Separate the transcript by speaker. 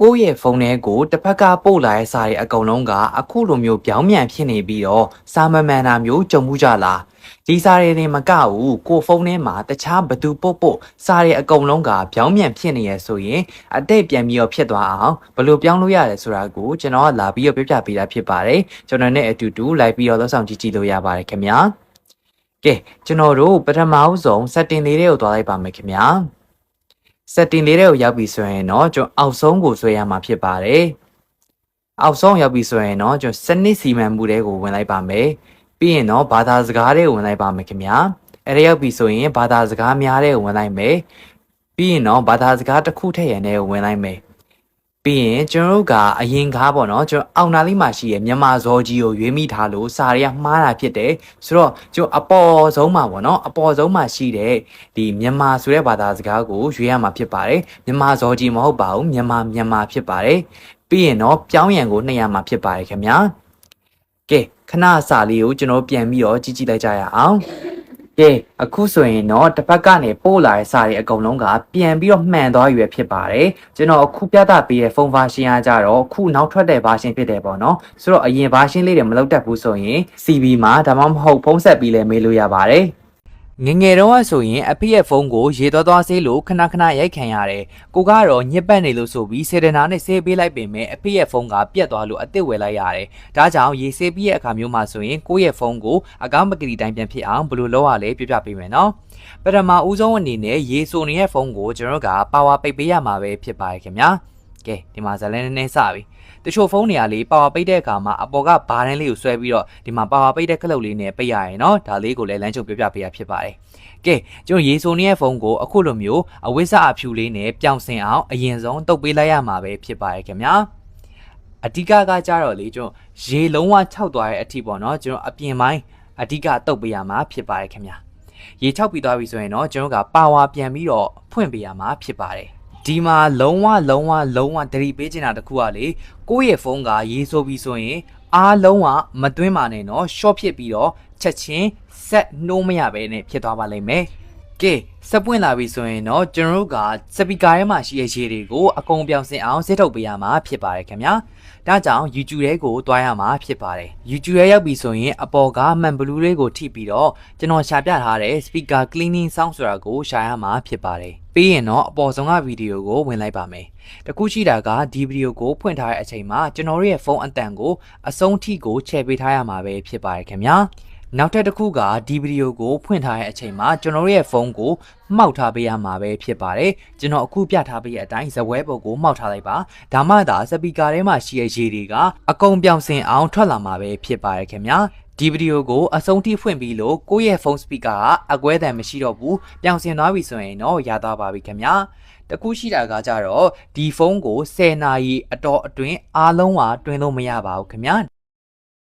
Speaker 1: ကိုယ့်ရဲ့ဖုန်းထဲကိုတစ်ဖက်ကပို့လာတဲ့စာတွေအကုန်လုံးကအခုလိုမျိုးပြောင်းပြန်ဖြစ်နေပြီးတော့စာမမှန်တာမျိုးကြုံမှုကြလားဒီစာတွေတွေမကဘူးကိုယ့်ဖုန်းထဲမှာတခြားဘသူပို့ပို့စာတွေအကုန်လုံးကပြောင်းပြန်ဖြစ်နေရဆိုရင်အတိတ်ပြန်ပြီးတော့ဖြစ်သွားအောင်ဘယ်လိုပြောင်းလို့ရတယ်ဆိုတာကိုကျွန်တော်ကလာပြီးတော့ပြပြပေးတာဖြစ်ပါတယ်ကျွန်တော်နဲ့အတူတူလိုက်ပြီးတော့သက်ဆောင်ကြည့်ကြည့်လို့ရပါတယ်ခင်ဗျာကဲကျွန်တော်တို့ပထမအဆုံး setting လေးတွေကိုသွားလိုက်ပါမယ်ခင်ဗျာ setting လေးတွေကိုရောက်ပြီဆိုရင်တော့ကျွန်တော်အောက်ဆုံးကိုဆွဲရမှာဖြစ်ပါတယ်။အောက်ဆုံးရောက်ပြီဆိုရင်တော့ကျွန်တော်စနစ်စီမံမှုတွေကိုဝင်လိုက်ပါမယ်။ပြီးရင်တော့ဘာသာစကားတွေကိုဝင်လိုက်ပါမယ်ခင်ဗျာ။အဲ့ဒါရောက်ပြီဆိုရင်ဘာသာစကားများတွေကိုဝင်လိုက်မယ်။ပြီးရင်တော့ဘာသာစကားတစ်ခုထည့်ရန်တွေကိုဝင်လိုက်မယ်။ ပြီးရင်ကျွန်တော်တို့ကအရင်ကားပေါ့နော်ကျွန်တော်အောက်နာလေးမှာရှိရဲ့မြန်မာဇောကြီးကိုရွေးမိထားလို့စာတွေကမှားတာဖြစ်တယ်ဆိုတော့ကျွန်တော်အပေါ်ဆုံးမှာပေါ့နော်အပေါ်ဆုံးမှာရှိတဲ့ဒီမြန်မာဆိုတဲ့ဘာသာစကားကိုရွေးရမှာဖြစ်ပါတယ်မြန်မာဇောကြီးမဟုတ်ပါဘူးမြန်မာမြန်မာဖြစ်ပါတယ်ပြီးရင်တော့ပြောင်းရန်ကိုနှိပ်ရမှာဖြစ်ပါတယ်ခင်ဗျာကဲခဏစာလေးကိုကျွန်တော်ပြန်ပြီးတော့ကြည့်ကြည့်လိုက်ကြရအောင် ကဲအခုဆိုရင်တော့တစ်ဖက်ကနေပို့လာတဲ့စာတွေအကုန်လုံးကပြန်ပြီးတော့မှန်သွားရွယ်ဖြစ်ပါတယ်ကျွန်တော်အခုပြသပေးတဲ့ဖုန်း version ကကြတော့အခုနောက်ထွက်တဲ့ version ဖြစ်တယ်ပေါ့နော်ဆိုတော့အရင် version လေးတွေမလုပ်တတ်ဘူးဆိုရင် CB မှာဒါမှမဟုတ်ဖုန်းဆက်ပြီးလည်းမေးလို့ရပါတယ် ငငယ်တော့ဆိုရင်အဖေရဲ့ဖုန်းကိုရေသွားသွားဆေးလို့ခဏခဏရိုက်ခံရတယ်ကိုကတော့ညစ်ပတ်နေလို့ဆိုပြီးစေတနာနဲ့ဆေးပေးလိုက်ပေမဲ့အဖေရဲ့ဖုန်းကပြတ်သွားလို့အစ်စ်ဝယ်လိုက်ရတယ်ဒါကြောင့်ရေဆေးပြီးရဲ့အခါမျိုးမှာဆိုရင်ကိုယ့်ရဲ့ဖုန်းကိုအကောင့်ပကတိတိုင်းပြန်ဖြစ်အောင်ဘယ်လိုလုပ်ရလဲပြပြပေးမယ်နော်ပထမဦးဆုံးအနေနဲ့ရေဆိုနေတဲ့ဖုန်းကိုကျွန်တော်ကပါဝါပိတ်ပေးရမှာပဲဖြစ်ပါတယ်ခင်ဗျာ ကဲဒီမှာဇလန်းနည်းနည်းစပြီတချို့ဖုန်းတွေကလေပါဝါပိတ်တဲ့အခါမှာအပေါ်ကဘာတန်းလေးကိုဆွဲပြီးတော့ဒီမှာပါဝါပိတ်တဲ့ကလုတ်လေးနဲ့ပိတ်ရရင်နော်ဒါလေးကိုလည်းလမ်းချုပ်ပြပြပေးရဖြစ်ပါတယ်ကဲကျွန်တော်ရေဆိုနေရဲ့ဖုန်းကိုအခုလိုမျိုးအဝိဇ္ဇအဖြူလေးနဲ့ပြောင်ဆင်အောင်အရင်ဆုံးတုပ်ပေးလိုက်ရမှာပဲဖြစ်ပါတယ်ခင်ဗျာအဓိကကကြတော့လေကျွန်တော်ရေလုံးဝ၆သွားတဲ့အထိပေါ့နော်ကျွန်တော်အပြင်ပိုင်းအဓိကတုပ်ပေးရမှာဖြစ်ပါတယ်ခင်ဗျာရေ၆ပြီးသွားပြီဆိုရင်တော့ကျွန်တော်ကပါဝါပြန်ပြီးတော့ဖွင့်ပေးရမှာဖြစ်ပါတယ် ဒီမှာလုံးဝလုံးဝလုံးဝတတိပေးချင်တာတခုကလေကိုယ့်ရဲ့ဖုန်းကရေးဆိုပြီးဆိုရင်အားလုံးကမတွင်းပါနဲ့နော်ရှော့ဖြစ်ပြီးတော့ချက်ချင်းဆက်နှိုးမရဘဲနဲ့ဖြစ်သွားပါလိမ့်မယ် ကဲစပွင့်လာပြီဆိုရင်တော့ကျွန်တော်တို့ကစပီကာထဲမှာရှိတဲ့ရေတွေကိုအကုန်ပြောင်းစင်အောင်စစ်ထုတ်ပေးရမှာဖြစ်ပါတယ်ခင်ဗျာဒါကြောင့် YouTube ထဲကိုတွားရမှာဖြစ်ပါတယ် YouTube ထဲရောက်ပြီဆိုရင်အပေါ်ကမှန်ဘလူးလေးကိုထိပြီးတော့ကျွန်တော်ရှာပြထားတဲ့ speaker cleaning sound ဆိုတာကိုရှာရမှာဖြစ်ပါတယ်ပြီးရင်တော့အပေါ်ဆုံးကဗီဒီယိုကိုဝင်လိုက်ပါမယ်တခုရှိတာကဒီဗီဒီယိုကိုဖွင့်ထားတဲ့အချိန်မှာကျွန်တော်ရဲ့ဖုန်းအတန်ကိုအဆုံးထိကိုချဲ့ပေးထားရမှာပဲဖြစ်ပါတယ်ခင်ဗျာ နောက်ထပ်တစ်ခုကဒီဗီဒီယိုကိုဖွင့်ထားတဲ့အချိန်မှာကျွန်တော်ရဲ့ဖုန်းကိုမှောက်ထားပေးရမှာပဲဖြစ်ပါတယ်ကျွန်တော်အခုပြထားပေးတဲ့အတိုင်းဇပွဲပေါ်ကိုမှောက်ထားလိုက်ပါဒါမှသာစပီကာထဲမှာရှိတဲ့ရေတွေကအကုန်ပြောင်စင်အောင်ထွက်လာမှာပဲဖြစ်ပါတယ်ခင်ဗျာဒီဗီဒီယိုကိုအဆုံးထိဖွင့်ပြီးလို့ကိုယ့်ရဲ့ဖုန်းစပီကာကအကွဲတံမရှိတော့ဘူးပြောင်စင်သွားပြီဆိုရင်တော့ရသွားပါပြီခင်ဗျာတခုရှိတာကကြတော့ဒီဖုန်းကို10နာရီအတော်အတွင်းအားလုံးဟာတွင်လို့မရပါဘူးခင်ဗျာ